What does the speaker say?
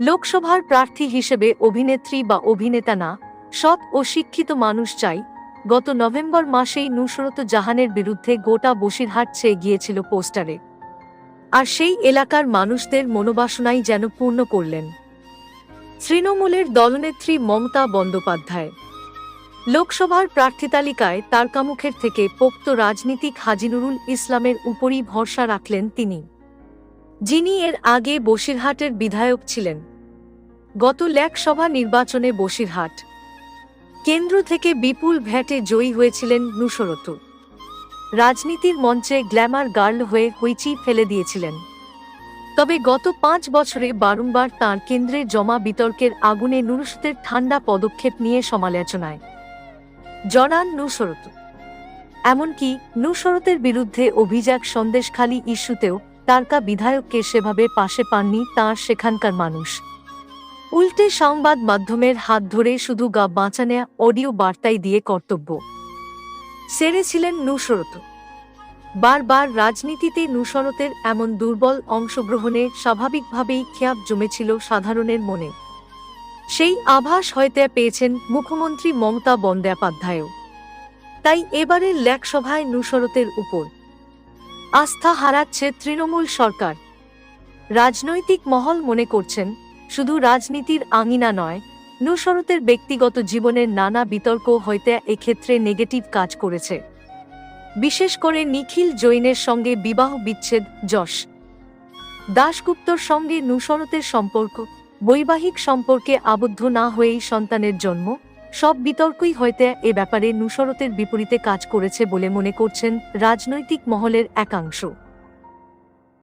লোকসভার প্রার্থী হিসেবে অভিনেত্রী বা অভিনেতা না, সৎ ও শিক্ষিত মানুষ চাই। গত নভেম্বর মাসেই নুসরত জাহানের বিরুদ্ধে গোটা বসিরহাট চেয়ে গিয়েছিল পোস্টারে। আর সেই এলাকার মানুষদের মনোবাসনাই যেন পূর্ণ করলেন। তৃণমূলের দলনেত্রী মমতা বন্দ্যোপাধ্যায়। লোকসভার প্রার্থী তালিকায় তারকামুখের থেকে পোক্ত রাজনীতিক হাজিনুরুল ইসলামের উপরই ভরসা রাখলেন তিনি। যিনি এর আগে বসিরহাটের বিধায়ক ছিলেন। গত লোকসভা নির্বাচনে বসিরহাট। কেন্দ্র থেকে বিপুল ভ্যাটে জয়ী হয়েছিলেন নুসরত। রাজনীতির মঞ্চে গ্ল্যামার গার্ল হয়ে হইচি ফেলে দিয়েছিলেন। তবে গত পাঁচ বছরে বারংবার তাঁর কেন্দ্রে জমা বিতর্কের আগুনে নুরুসতের ঠান্ডা পদক্ষেপ নিয়ে সমালোচনায়। জনান নুসরত। এমনকি নুসরতের বিরুদ্ধে অভিযোগ সন্দেশখালী ইস্যুতেও তারকা বিধায়ককে সেভাবে পাশে পাননি তাঁর সেখানকার মানুষ। উল্টে সংবাদ মাধ্যমের হাত ধরে শুধু গা বাঁচানে অডিও বার্তাই দিয়ে কর্তব্য। সেরেছিলেন নুসরত বারবার রাজনীতিতে নুসরতের এমন দুর্বল অংশগ্রহণে স্বাভাবিকভাবেই খেয়াব জমেছিল সাধারণের মনে। সেই আভাস হয়তো পেয়েছেন মুখ্যমন্ত্রী মমতা বন্দ্যোপাধ্যায়ও। তাই এবারের লেকসভায় নুসরতের উপর। আস্থা হারাচ্ছে তৃণমূল সরকার। রাজনৈতিক মহল মনে করছেন শুধু রাজনীতির আঙিনা নয়, নুসরতের ব্যক্তিগত জীবনের নানা বিতর্ক হইতে এক্ষেত্রে নেগেটিভ কাজ করেছে। বিশেষ করে নিখিল জৈনের সঙ্গে বিবাহ বিচ্ছেদ, যশ। দাশগুপ্তর সঙ্গে নুসরতের সম্পর্ক, বৈবাহিক সম্পর্কে আবদ্ধ না হয়েই সন্তানের জন্ম, সব বিতর্কই হইতে এ ব্যাপারে নুসরতের বিপরীতে কাজ করেছে বলে মনে করছেন রাজনৈতিক মহলের একাংশ।